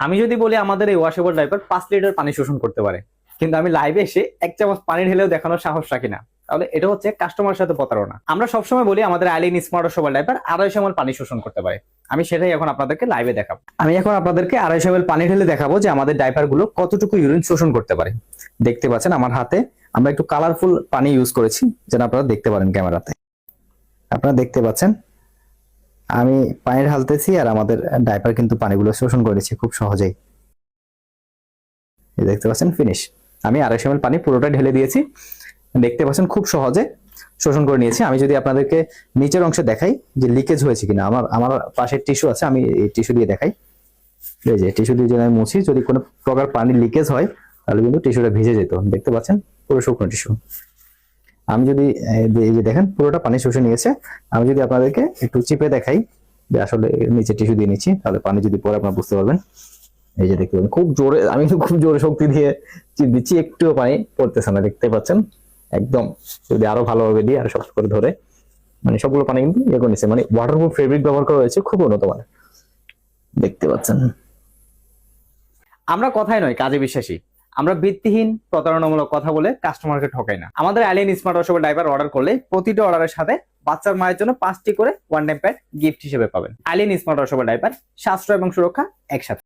আমি যদি বলি আমাদের এই ওয়াশেবল ডাইপার পাঁচ লিটার পানি শোষণ করতে পারে, কিন্তু আমি লাইভে এসে এক চামচ পানি ঢেলেও দেখানোর সাহস রাখি না। তাহলে এটা হচ্ছে কাস্টমারের সাথে প্রতারণা। আমরা সবসময় বলি আমাদের আইলিন স্মার্ট ওয়াশেবল ডাইপার আড়াইশো ml পানি শোষণ করতে পারে। আমি সেটাই এখন আপনাদেরকে লাইভে দেখাবো। আমি এখন আপনাদেরকে আড়াইশো ml পানি ঢেলে দেখাবো যে আমাদের ডাইপারগুলো কতটুকু ইউরিন শোষণ করতে পারে। দেখতে পাচ্ছেন আমার হাতে, আমরা একটু কালারফুল পানি ইউজ করেছি, যেন আপনারা দেখতে পারেন ক্যামেরাতে। আপনারা দেখতে পাচ্ছেন আমি পানি ঢালতেছি আর আমাদের ডাইপার কিন্তু পানিগুলো শোষণ করেছে খুব সহজেই। দেখতে পাচ্ছেন ফিনিশ আমি আড়াইশো ml পানি পুরোটা ঢেলে দিয়েছি। দেখতে পাচ্ছেন, খুব সহজে শোষণ করে নিয়েছি। আমি যদি আপনাদেরকে নিচের অংশে দেখাই যে লিকেজ হয়েছে কিনা, আমার আমার পাশে টিস্যু আছে, আমি এই টিস্যু দিয়ে দেখাই। এই যে টিস্যু দিয়ে যদি আমি মুছি, যদি কোনো প্রকার পানি লিকেজ হয়, তাহলে কিন্তু টিস্যুটা ভিজে যেত। দেখতে পাচ্ছেন, পুরো শুকনো টিস্যু আমি যদি, এই যে- দেখেন, পুরোটা পানি শুষে নিয়েছে। আমি যদি আপনাদেরকে একটু চিপে দেখাই, যে আসলে নিচে টিস্যু দিয়ে নিচ্ছি, তাহলে পানি যদি পরে আপনারা বুঝতে পারবেন। এই যে দেখতে পাবেন খুব জোরে, আমি খুব জোরে শক্তি দিয়ে চিপ দিচ্ছি, একটুও পানি পড়তেছে না, দেখতে পাচ্ছেন? একদম, যদি আরও ভালোভাবে দিই, আরও শক্ত করে ধরে। মানে সবগুলো পানি কিন্তু ইয়ে করে নিচ্ছে মানে ওয়াটারপ্রুফ ফেব্রিক ব্যবহার করা হয়েছে, খুব উন্নত মানের। দেখতে পাচ্ছেন। আমরা কথাই নয়, কাজে বিশ্বাসী। আমরা ভিত্তিহীন প্রতারণামূলক কথা বলে কাস্টমারকে ঠকাই না। আমাদের আলিয়ান স্মার্ট ওয়াশেবল ড্রাইভার অর্ডার করলে প্রতিটা অর্ডারের সাথে বাচ্চার মায়ের জন্য পাঁচটি করে ওয়ান টাইম প্যাড গিফট হিসেবে পাবেন। অ্যালিয়ান স্মার্ট ওয়াশেবল ড্রাইভার সাশ্রয় এবং সুরক্ষা একসাথে।